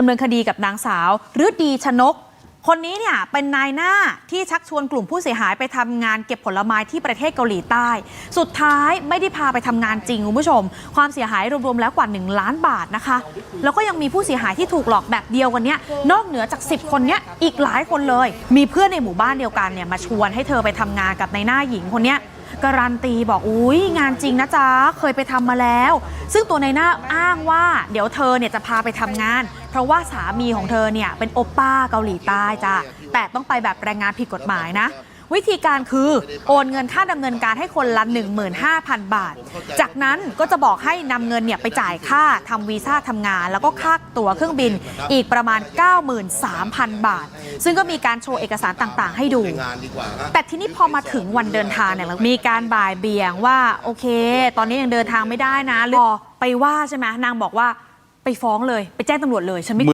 ดำเนินคดีกับนางสาวฤดีชนก คนนี้เนี่ยเป็นนายหน้าที่ชักชวนกลุ่มผู้เสียหายไปทำงานเก็บผลไม้ที่ประเทศเกาหลีใต้ สุดท้ายไม่ได้พาไปทำงานจริงคุณผู้ชม ความเสียหายรวมๆแล้วกว่า 1 ล้านบาทนะคะ แล้วก็ยังมีผู้เสียหายที่ถูกหลอกแบบเดียวกันเนี้ยนอกเหนือจาก 10 คนเนี้ยอีกหลายคนเลย มีเพื่อนในหมู่บ้านเดียวกันเนี่ยมาชวนให้เธอไปทำงานกับนายหน้าหญิงคนเนี้ย การันตีบอกอุ้ยงานจริงนะจ๊ะเคยไปทำมาแล้ว ซึ่งตัวในหน้าอ้างว่า เดี๋ยวเธอเนี่ยจะพาไปทำงาน เพราะว่าสามีของเธอเนี่ยเป็นโอปป้าเกาหลีใต้จ้ะแต่ต้องไปแบบแรงงานผิดกฎหมายนะ วิธีการคือโอนเงินค่าดำเนินการให้คนละ15,000 บาท จากนั้นก็จะบอกให้นำเงินเนี่ยไปจ่ายค่าทำวีซ่าทำงาน แล้วก็ค่าตั๋วเครื่องบินอีกประมาณ 93,000 บาท ซึ่งก็มีการโชว์เอกสารต่างๆ ให้ดู แต่ทีนี้พอมาถึงวันเดินทางเนี่ยมีการบ่ายเบี่ยงว่าโอเค ตอนนี้ยังเดินทางไม่ได้นะหรือพอไปว่าใช่ไหมนางบอกว่าไปฟ้องเลย ไปแจ้งตำรวจเลยฉันไม่